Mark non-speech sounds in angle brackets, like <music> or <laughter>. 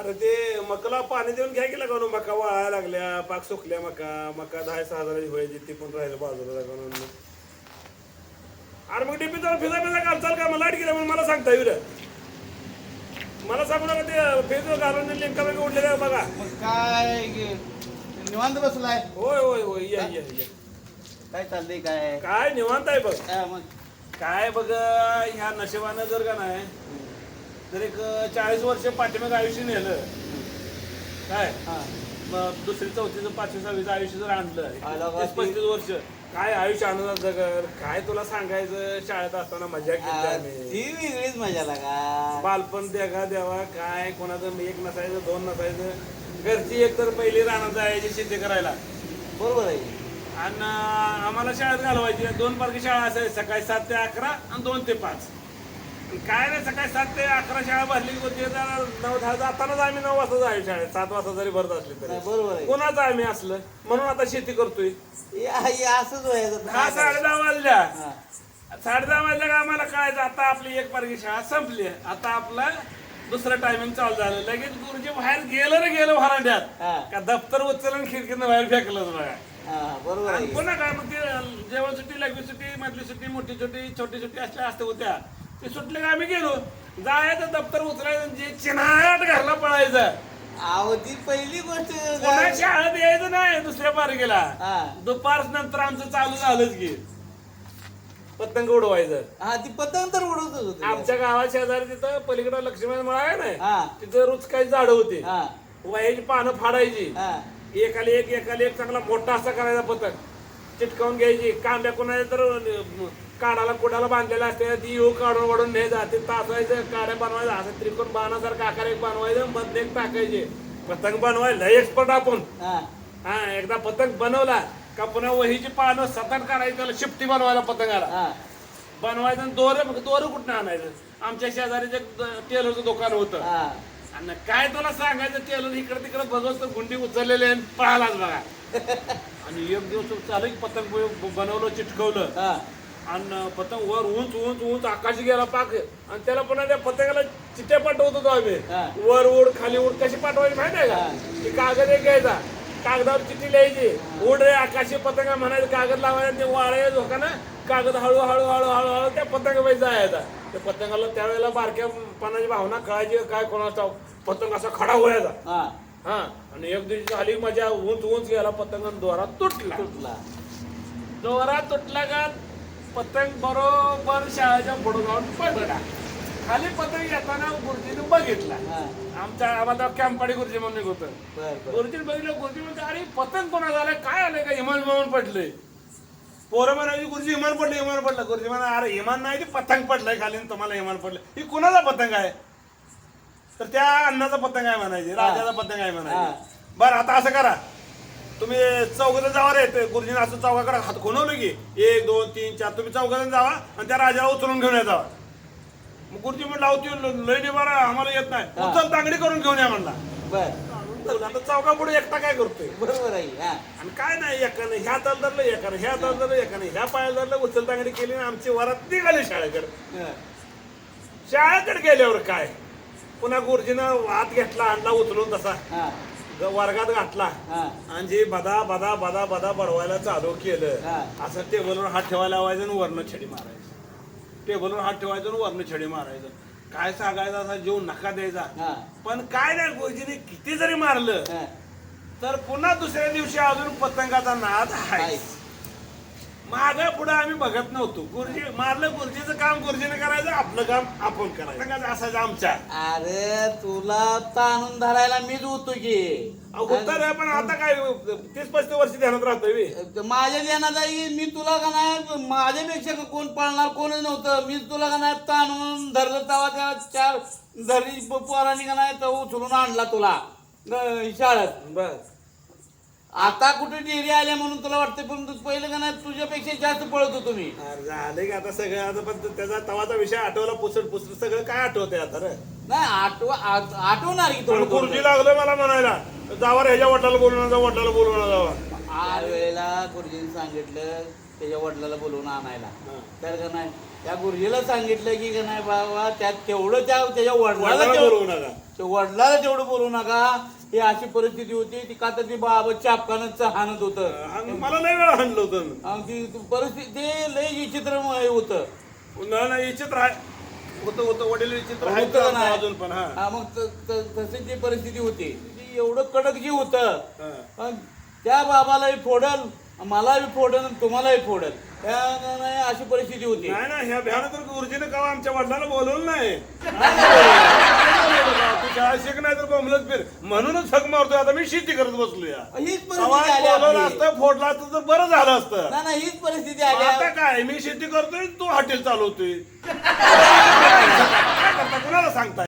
अरे ते मकाला पाणी देऊन घ्या गेला का मका वाळायला लागल्या पाक सुकल्या मका मका दहा सहा हजाराची व्हायची ती पण राहिलं बाजूला लागून अरे मग डीपी जरा फिजा फिजा घाल चाल का मला लाइट गेल्या म्हणून मला सांगता येईल मला सांगू नका ते फेस घालून लिंका वेगळं उडलेलं आहे बघा. काय निवांत बसलाय? होय होय होय या या या. काय चाललंय काय? काय निवांत आहे बघ. काय बघ ह्या नशिबानं जर का नाही तर एक चाळीस वर्ष पाठीमाग आयुष्य नेलं. काय? हा. मग दुसरी चौथीचं पाचवी सहावीचं आयुष्य जर आणलं तीस? पस्तीस वर्ष काय आयुष्य आनंदात जगर काय तुला सांगायचं? शाळेत असताना मजा केली ती वेगळीच मजा लागा बालपण देगा देवा काय? कोणाचं एक नसायचं दोन नसायचं. घरची एक तर पहिली रानात जायची शेती करायला. बरोबर आहे. आणि आम्हाला शाळेत घालवायची. दोन पारखी शाळा असायची सकाळी सात ते अकरा आणि दोन ते पाच. काय नाही सकाळी सात ते अकरा शाळा भरली होती तर नऊ दहा जातानाच आम्ही नऊ वाजता जायचो शाळेत. सात वाजता जरी भरत असली तरी. नाही, बरोबर आहे. कोणाचं आम्ही असलं? म्हणून आता शेती करतोय. या- या असंच व्हायचं दहा साडे दहा वाजल्या. हा. साडे दहा वाजल्या का आम्हाला कळायचं आता आपली एक पारखी शाळा संपली आता आपला दुसरं टायमिंग चालू झालं. लगेच गुरुजी बाहेर गेलं रे गेलं भरांड्यात हा. का दप्तर उचलून खिडकीनं बाहेर फेकलं बघा. हा, बरोबर आणि आहे पुन्हा काय मग ते जेवण सुट्टी लग्न सुट्टी मधली सुट्टी मोठी सुट्टी छोटी सुट्टी असल्या असते होत्या. ते सुटले का आम्ही गेलो? जायचं दप्तर उचलायचं जे चिन्हाट घरला पळायचं. अहो ती पहिली गोष्ट शाळेत यायचं नाही दुसऱ्या पारखेला हा. दुपार नंतर आमचं चालू झालंच की. पतंग उडवायचं. हा ती पतंग तर उडवतच होते. आमच्या गावात शेजारी तिथं पलीकडे लक्ष्मण मळा आहे ना हा. तिथं रुचकाची झाडं होती. हा. वयाची पानं फाडायची. हा. एकाला एक एकाला एक चांगला मोठा असा करायचा पतंग. चिटकावून घ्यायची. कांद्या कोणाच्या तर काढाला कुडाला बांधलेला असते ती येऊ काढून वाढून नाही जाते. तासायचं काड्या बनवायचं. असं त्रिकोण बाणासारखं आकार एक बनवायचं मध एक टाकायचे. पतंग बनवायला एक्सपर्ट आपण. हा. हा एकदा पतंग बनवला का पुन्हा वहीची पानं सतत काढायची त्याला शिफ्टी बनवायला पतंगाला. हा. बनवायचं आणि दोरं दोरं कुठं आणायचं? आमच्या शेजारीचे टेलरचं दुकान होतं. हा. आणि काय तुला सांगायचं टेलर इकडे तिकडे बघत तर गुंडी उचललेले आणि पळालाच बघा. <laughs> आणि एक दिवस चालू पतंग बनवलं चिटकवलं. हा. आणि पतंग वर उंच उंच उंच आकाशी गेला पाक. आणि त्याला पुन्हा त्या पतंगाला चिट्ट्या पाठवत होतो आम्ही. वर उड खाली उड कशी पाठवायची माहिती आहे. का? ती कागद एक घ्यायचा. कागदावर चिठ्ठी लिहायची. उड रे आकाशी पतंगा म्हणायचं कागद लावायचं ते वाळे झोकाना कागद हळू हळू हळू हळू हळू त्या पतंगामध्ये जायचा. त्या पतंगाला त्यावेळेला बारक्या पानाची भावना कळायची काय कोणाचा पतंग असा खडा व्हायचा हा. आणि एक दिवशी झाली मजा उंच उंच गेला पतंग दोरात तुटला. तुटला. जोरात तुटला का? पतंग बरोबर शाळेच्या पुढे जाऊन पडला खाली पतंग येताना गुरुजीने बघितला. आमच्या आम्हाला कॅम्पाडी गुरुजी म्हणून होतं. गुरुजीने बघितलं गुरुजी म्हणते अरे पतंग कोणा झालं? काय आलंय का? इमान विमान पडले. पोरं म्हणायची गुरुजी इमान पडलं इमान पडलं. गुरुजी म्हणा अरे इमान नाही ते पतंग पडलंय खाली तुम्हाला इमान पडलं. ही कुणाचा पतंग आहे? तर त्या अण्णाचा पतंग आहे म्हणायची राजाचा पतंग आहे म्हणायची. बरं आता असं करा. तुम्ही चौघजण जावा रे. ते गुरुजीने असं चौघाकडे हात खुणवलं की एक दोन तीन चार. तुम्ही चौघजण जावा आणि त्या राजाला उचलून घेऊन या जावा. मग गुरुजी म्हणला "अहो, ते लय निवारा आम्हाला येत नाही. उचल तांगडी करून घेऊन या म्हणला. बर. आता चौका पुढे एकटा काय करतोय? बरोबर आहे आणि काय नाही एकानं ह्या ताल धरलं एकानं ह्या ताल धरलं एकानं ह्या पायाला धरलं उचल तांगडी केली आणि आमची वरात निघाली शाळेकडे. शाळेकडे गेल्यावर काय? पुन्हा गुरुजीनं हात घेतला आणला उचलून तसा. हा. वर्गात घातला. आणि जे बदा बदा बदा बदा बडवायला चालू केलं हा. असं टेबलवर हात ठेवायला लावायचं आणि वरनं छडी मारायचं. टेबलवर हात ठेवायचं आणि वरनं छडी मारायचं. काय सांगायचं असा जीव नका द्यायचा. पण काय नाही गुरुजीने किती जरी मारलं तर पुन्हा दुसऱ्या दिवशी अजून पतंगाचा नाद आहे. माग पुढे आम्ही बघत नव्हतो. गुरुजी मारलं गुरुजीचं काम गुरुजीने करायचं आपलं काम आपण करायचं. असायचं आमच्या अरे तुला ताणून धरायला मीच होतो की. अहो, होतं रे पण आता काय तीस पस्तीस वर्ष ध्यानात राहतोय. माझ्या ध्यानात आहे की मी तुला का नाही माझ्यापेक्षा कोण पाळणार कोणच नव्हतं. मीच तुला का नाही ताणून धरलं तेव्हा त्या चार धरी प- पोरांनी का नाही तो उचलून आणला तुला. शाळेत. बस आता कुठे डेअरी आल्या म्हणून तुला वाटतं पण तू पहिलं का नाही तुझ्यापेक्षा जास्त पळत होतो मी. अरे झाले की आता सगळं आता पण त्याचा तवाचा विषय आठवला पुसट पुसट सगळं काय आठवतंय आता रे? नाही आठव आठ- आठवणार की पण थोडं गुरुजी थोडं. लागलं मला म्हणायला. जावा रे ह्याच्या वडिलाला बोलवणार जा वडिलाला बोलवणार जावा आ वेळेला गुरुजीने सांगितलं त्याच्या वडिलाला बोलवून आणायला. तर का नाही त्या गुरुजीला सांगितलं की का नाही बाबा त्यात तेवढं त्या त्याच्या वडिलाला तेवढं बोलवू नका. वडिलाला तेवढं बोलू नका. ही अशी परिस्थिती होती ती का तर ती बाबा चापकानच हाणत होतं आणि मला लय वेळा आणलं होतं. आणि ती परिस्थिती ते लय विचित्र होतं. नाही नाही विचित्र आहे. होतं होतं वडील विचित्र होतं आहेत का आमचं नाही? अजून पण हा. मग त- त- तशी ती परिस्थिती होती ती एवढं कडक जी होतं हा. अन त्या बाबालाही फोडल मलाही फोडल आणि तुम्हालाही फोडल. त्या नाही अशी परिस्थिती होती. नाही ना ह्या भ्यानं तर गुरुजीने का आमच्या वडिलांना बोलवलं नाही. शाळा शिक नाही तर बोंबलत फिर. म्हणूनच हक मारतोय. आता मी शेती करत बसलो या हीच परिस्थिती आली बोलवलं आपली. असतं फोडलं असतं तर बरं झालं असतं. नाही नाही हीच परिस्थिती आली आता काय? मी शेती करतोय तू हॉटेल चालवतोय. <laughs> काय करता? कुणाला सांगताय?